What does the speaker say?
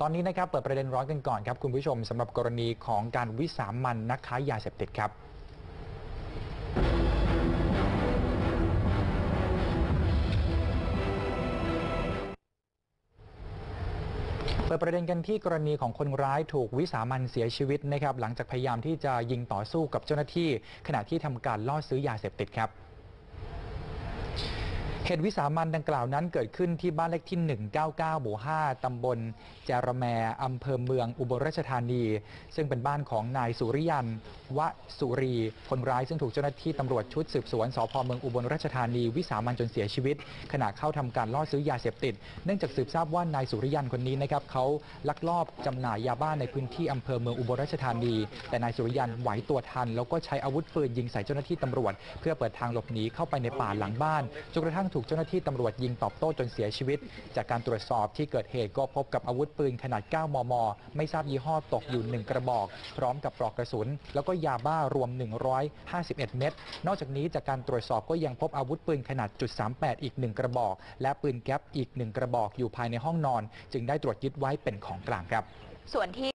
ตอนนี้นะครับเปิดประเด็นร้อนกันก่อนครับคุณผู้ชมสำหรับกรณีของการวิสามันนักค้ายาเสพติดครับ เปิดประเด็นกันที่กรณีของคนร้ายถูกวิสามันเสียชีวิตนะครับ หลังจากพยายามที่จะยิงต่อสู้กับเจ้าหน้าที่ ขณะที่ทำการล่อซื้อยาเสพติดครับ เหตุวิสามันดังกล่าวนั้นเกิดขึ้นที่บ้านเลขที่ 199 หมู่ 5 ตำบลจาระแมอำเภอเมืองอุบลราชธานี ซึ่งเป็นบ้านของนายสุริยันวสุรี คนร้ายซึ่งถูกเจ้าหน้าที่ตำรวจชุดสืบสวนสพเมืองอุบลราชธานี วิสามันจนเสียชีวิต ขณะเข้าทำการล่อซื้อยาเสพติด เนื่องจากสืบทราบว่านายสุริยันคนนี้นะครับเขาลักลอบจำหน่ายยาบ้าในพื้นที่อำเภอเมืองอุบลราชธานี แต่นายสุริยันไหวตัวทัน แล้วก็ใช้อาวุธปืนยิงใส่เจ้าหน้าที่ตำรวจ เพื่อเปิดทางหลบหนีเข้าไปในป่าหลังบ้านจนกระทั่งถูกเจ้าหน้าที่ตำรวจยิงตอบโต้จนเสียชีวิต จากการตรวจสอบที่เกิดเหตุก็พบกับอาวุธปืนขนาด 9 มม ไม่ทราบยี่ห้อตกอยู่ 1 กระบอก พร้อมกับปลอกกระสุน แล้วก็ยาบ้ารวม 151 เม็ด นอกจากนี้จากการตรวจสอบก็ยังพบอาวุธปืนขนาดจุด38 อีก 1 กระบอก และปืนแก๊ปอีก 1 กระบอกอยู่ภายในห้องนอน จึงได้ตรวจยึดไว้เป็นของกลางครับ ส่วนที่